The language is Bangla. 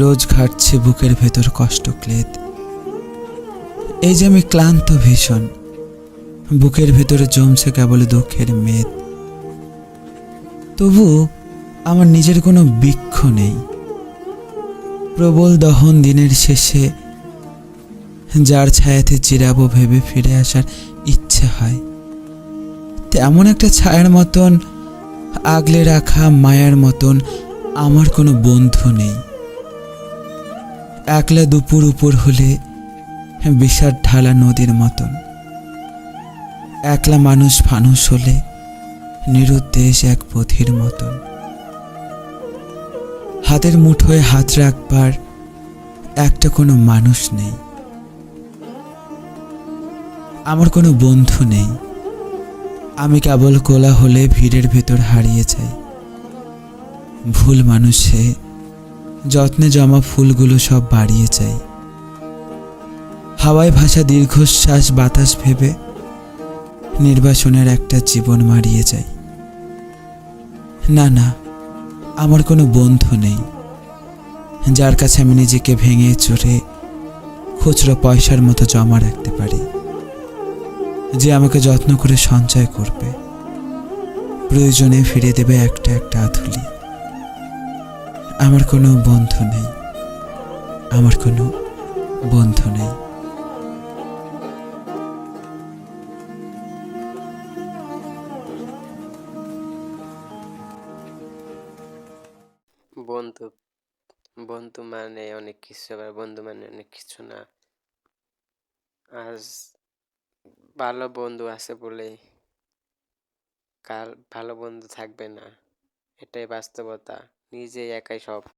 রোজ ঘাটছে বুকের ভেতর কষ্ট ক্লেদ এই যে আমি ক্লান্ত ভীষণ, বুকের ভেতরে জমছে কেবল দুঃখের মেদ। তবু আমার নিজের কোনো বৃক্ষ নেই। প্রবল দহন দিনের শেষে যার ছায়াতে চিরাবো ভেবে ফিরে আসার ইচ্ছে হয়, তেমন একটা ছায়ার মতন আগলে রাখা মায়ার মতন আমার কোনো বন্ধু নেই। একলা দুপুর উপর হলে বিষাদ ঢালা নদীর মতন। একলা মানুষ ফানুষ হলে নিরুদ্দেশ এক পথির মতন। হাতের মুঠোয় হাত রাখবার একটা কোনো মানুষ নেই। আমার কোনো বন্ধু নেই। আমি কেবল কোলা হলে ভিড়ের ভেতর হারিয়ে যাই। ভুল মানুষে যত্নে জমা ফুলগুলো সব বাড়িয়ে চাই। হাওয়ায় ভাসা দীর্ঘশ্বাস বাতাস ভেবে নির্বাসনের একটা জীবন মারিয়ে যাই না না, আমার কোনো বন্ধু নেই। যার কাছে আমি নিজেকে ভেঙে চড়ে খুচরো পয়সার মতো জমা রাখতে পারি। যে আমাকে যত্ন করে সঞ্চয় করবে। প্রয়োজনে ফিরে দেবে একটা একটা আধুলি আমার কোনো বন্ধু নেই। আমার কোনো বন্ধু নেই। বন্ধু বন্ধু মানে অনেক কিছু, আবার বন্ধু মানে অনেক কিছু না। আজ ভালো বন্ধু আছে বলে কাল ভালো বন্ধু থাকবে না। এটাই বাস্তবতা। নিজে একাই সব